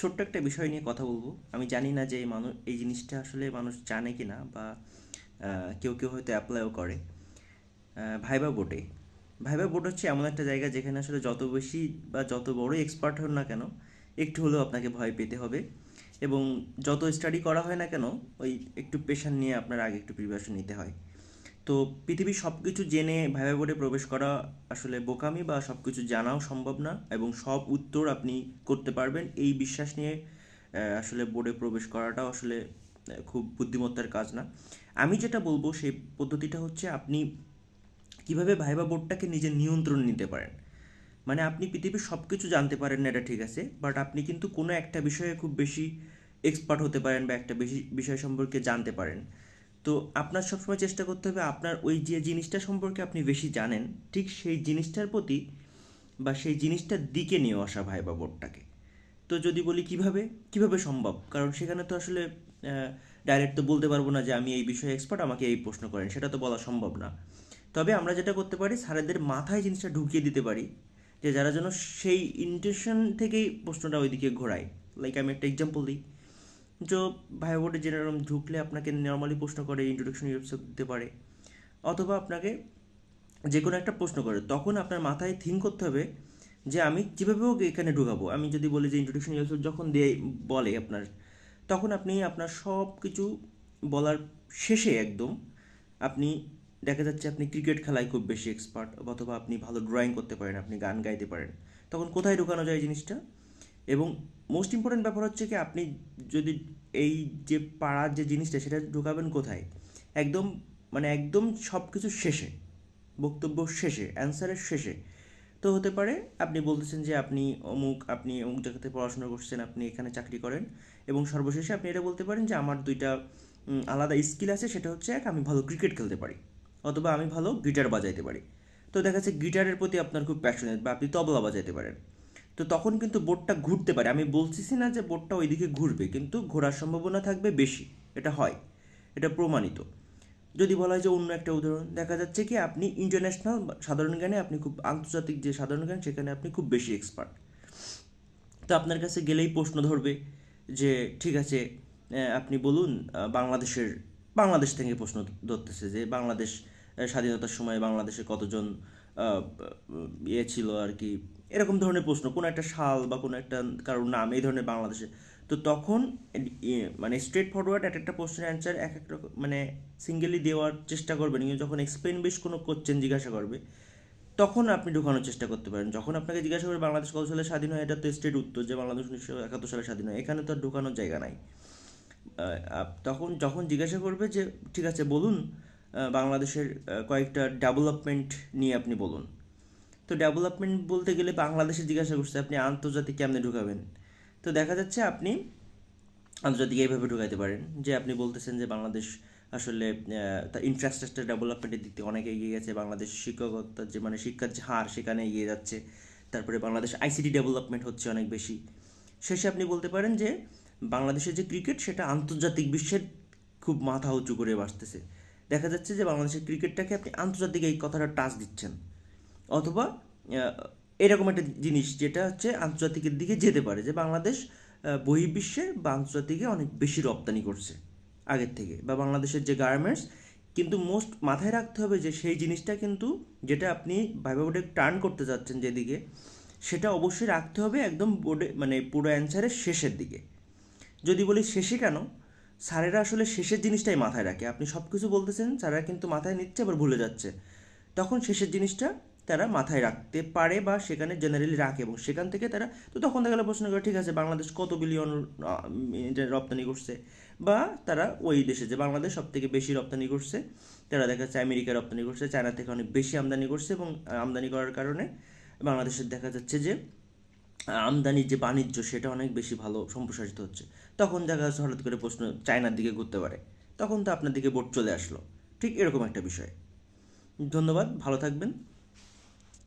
ছোট্ট একটা বিষয় নিয়ে কথা বলব। আমি জানি না যে এই মানুষ এই জিনিসটা আসলে মানুষ জানে কি না বা কেউ কেউ হয়তো অ্যাপ্লাইও করে। ভাইবা বোর্ডে ভাইবা বোর্ড হচ্ছে এমন একটা জায়গা যেখানে আসলে যত বেশি বা যত বড় এক্সপার্ট হন না কেন, একটু হলেও আপনাকে ভয় পেতে হবে এবং যত স্টাডি করা হয় না কেন, ওই একটু পেশান নিয়ে আপনার আগে একটু প্রিপারেশন নিতে হয়। তো পৃথিবীর সব কিছু জেনে ভাইভা বোর্ডে প্রবেশ করা আসলে বোকামি বা সব কিছু জানাও সম্ভব না এবং সব উত্তর আপনি করতে পারবেন। এই বিশ্বাস নিয়ে আসলে বোর্ডে প্রবেশ করাটাও আসলে খুব বুদ্ধিমত্তার কাজ না। আমি যেটা বলব সেই পদ্ধতিটা হচ্ছে আপনি কীভাবে ভাইবা বোর্ডটাকে নিজের নিয়ন্ত্রণ নিতে পারেন। মানে আপনি পৃথিবীর সব কিছু জানতে পারেন না এটা ঠিক আছে, বাট আপনি কিন্তু কোনো একটা বিষয়ে খুব বেশি এক্সপার্ট হতে পারেন বা একটা বেশি বিষয় সম্পর্কে জানতে পারেন। তো আপনার সবসময় চেষ্টা করতে হবে আপনার ওই যে জিনিসটা সম্পর্কে আপনি বেশি জানেন, ঠিক সেই জিনিসটার প্রতি বা সেই জিনিসটার দিকে নিয়ে আসা ভাইবা বোর্ডটাকে। তো যদি বলি কীভাবে? কীভাবে সম্ভব? কারণ সেখানে তো আসলে ডাইরেক্ট তো বলতে পারব না যে আমি এই বিষয়ে এক্সপার্ট আমাকে এই প্রশ্ন করেন, সেটা তো বলা সম্ভব না। তবে আমরা যেটা করতে পারি, স্যারেদের মাথায় জিনিসটা ঢুকিয়ে দিতে পারি যে যারা যেন সেই ইন্টেনশন থেকেই প্রশ্নটা ওইদিকে ঘোরায়। লাইক আমি একটা এক্সাম্পল দিই। যে ভাইবা বোর্ডে ঢুকলে আপনাকে নর্মালি প্রশ্ন করে ইন্ট্রোডাকশন ওয়েবসাইট দিতে পারে। অথবা আপনাকে যে কোনো একটা প্রশ্ন করে, তখন আপনার মাথায় থিঙ্ক করতে হবে যে আমি যেভাবে হোক এখানে ঢুকাবো? আমি যদি বলি যে ইন্ট্রোডাকশন ইউসুফ যখন দিয়ে, বলে আপনার, তখন আপনি আপনার সব কিছু বলার শেষে একদম আপনি দেখা যাচ্ছে আপনি ক্রিকেট খেলায় খুব বেশি এক্সপার্ট অথবা আপনি ভালো ড্রয়িং করতে পারেন, আপনি গান গাইতে পারেন। তখন কোথায় ঢুকানো যায় জিনিসটা? এবং মোস্ট ইম্পর্ট্যান্ট ব্যাপার হচ্ছে কি, আপনি যদি এই যে পাড়ার যে জিনিসটা, সেটা ঢুকাবেন কোথায়? একদম মানে একদম সব কিছু শেষে, বক্তব্য শেষে অ্যান্সারের শেষে। তো হতে পারে, আপনি বলতেছেন যে আপনি অমুক আপনি অমুক জায়গাতে পড়াশোনা করছেন, আপনি এখানে চাকরি করেন এবং সর্বশেষে আপনি এটা বলতে পারেন যে আমার দুইটা আলাদা স্কিল আছে, সেটা হচ্ছে এক, আমি ভালো ক্রিকেট খেলতে পারি অথবা আমি ভালো গিটার বাজাইতে পারি। তো দেখা যাচ্ছে গিটারের প্রতি আপনার খুব প্যাশনেট বা আপনি তবলা বাজাইতে পারেন। তো তখন কিন্তু বোটটা ঘুরতে পারে। আমি বলতেছি না যে বোটটা ওইদিকে ঘুরবে, কিন্তু ঘোরার সম্ভাবনা থাকবে বেশি। এটা হয়। এটা প্রমাণিত। যদি বলা হয় যে অন্য একটা উদাহরণ, দেখা যাচ্ছে কি আপনি ইন্টারন্যাশনাল সাধারণ জ্ঞানে আপনি খুব আন্তর্জাতিক যে সাধারণ জ্ঞান, সেখানে আপনি খুব বেশি এক্সপার্ট তো আপনার কাছে গেলেই প্রশ্ন ধরবে যে, ঠিক আছে আপনি বলুন বাংলাদেশের, বাংলাদেশ থেকে প্রশ্ন ধরতেছে যে, বাংলাদেশ স্বাধীনতার সময় বাংলাদেশে কতজন ইয়ে ছিল আর কি এরকম ধরনের প্রশ্ন কোনো একটা সাল বা কোনো একটা কারোর নাম এই ধরনের বাংলাদেশে। তো তখন ইয়ে, মানে স্ট্রেট ফরওয়ার্ড এক একটা প্রশ্নের অ্যান্সার এক এক রকম মানে সিঙ্গেলি দেওয়ার চেষ্টা করবেন। কিন্তু যখন এক্সপ্লেন বেশ কোনো কোশ্চেন জিজ্ঞাসা করবে তখন আপনি ঢুকানোর চেষ্টা করতে পারেন। যখন আপনাকে জিজ্ঞাসা করবে বাংলাদেশ কত সালে স্বাধীন হয়? এটা তো স্টেট উত্তর যে বাংলাদেশ উনিশশো একাত্তর সালে স্বাধীন হয়। এখানে তো আর ঢুকানোর জায়গা নাই। তখন যখন জিজ্ঞাসা করবে যে ঠিক আছে বলুন বাংলাদেশের কয়েকটা ডেভেলপমেন্ট নিয়ে আপনি বলুন। তো ডেভেলপমেন্ট বলতে গেলে বাংলাদেশে জিজ্ঞাসা করছে, আপনি আন্তর্জাতিক কেমনে ঢুকাবেন? তো দেখা যাচ্ছে আপনি আন্তর্জাতিক এইভাবে ঢুকাইতে পারেন, যে আপনি বলতেছেন যে বাংলাদেশ আসলে তার ইনফ্রাস্ট্রাকচার ডেভেলপমেন্টের দিক থেকে অনেক এগিয়ে গেছে, বাংলাদেশ শিক্ষকতার যে মানে শিক্ষার যে হার সেখানে এগিয়ে যাচ্ছে, তারপরে বাংলাদেশ আইসিটি ডেভেলপমেন্ট হচ্ছে অনেক বেশি। শেষে আপনি বলতে পারেন যে, বাংলাদেশের যে ক্রিকেট সেটা আন্তর্জাতিক বিশ্বের খুব মাথা উঁচু করে বাসতেছে দেখা যাচ্ছে যে বাংলাদেশের ক্রিকেটটাকে আপনি আন্তর্জাতিক এই কথাটা টাচ দিচ্ছেন। অথবা এরকম একটা জিনিস যেটা হচ্ছে আন্তর্জাতিকের দিকে যেতে পারে যে বাংলাদেশ বহির্বিশ্বে বা আন্তর্জাতিকে অনেক বেশি রপ্তানি করছে আগের থেকে। বা বাংলাদেশের যে গার্মেন্টস কিন্তু মোস্ট মাথায় রাখতে হবে যে সেই জিনিসটা কিন্তু যেটা আপনি ভাইবা বোর্ডে টার্ন করতে চাচ্ছেন যেদিকে, সেটা অবশ্যই রাখতে হবে একদম বোর্ডে মানে পুরো অ্যান্সারের শেষের দিকে। যদি বলি শেষে কেন স্যারেরা আসলে শেষের জিনিসটাই মাথায় রাখে। আপনি সব কিছু বলতেছেন, স্যারেরা কিন্তু মাথায় নিচ্ছে, আবার ভুলে যাচ্ছে। তখন শেষের জিনিসটা তারা মাথায় রাখতে পারে বা সেখানে জেনারেলি রাখে এবং সেখান থেকে তারা, তো তখন দেখা গেলো প্রশ্ন করে, ঠিক আছে, বাংলাদেশ কত বিলিয়ন রপ্তানি করছে? বা তারা ওই দেশে যে বাংলাদেশ সব থেকে বেশি রপ্তানি করছে, তারা দেখা যাচ্ছে আমেরিকা রপ্তানি করছে, চায়না থেকে অনেক বেশি আমদানি করছে এবং আমদানি করার কারণে বাংলাদেশের দেখা যাচ্ছে যে আমদানির যে বাণিজ্য, সেটা অনেক বেশি ভালো সম্প্রসারিত হচ্ছে। তখন দেখা যাচ্ছে হঠাৎ করে প্রশ্ন চায়নার দিকে ঘুরতে পারে। তখন তো আপনার দিকে বোট চলে আসলো। ঠিক এরকম একটা বিষয়। ধন্যবাদ, ভালো থাকবেন।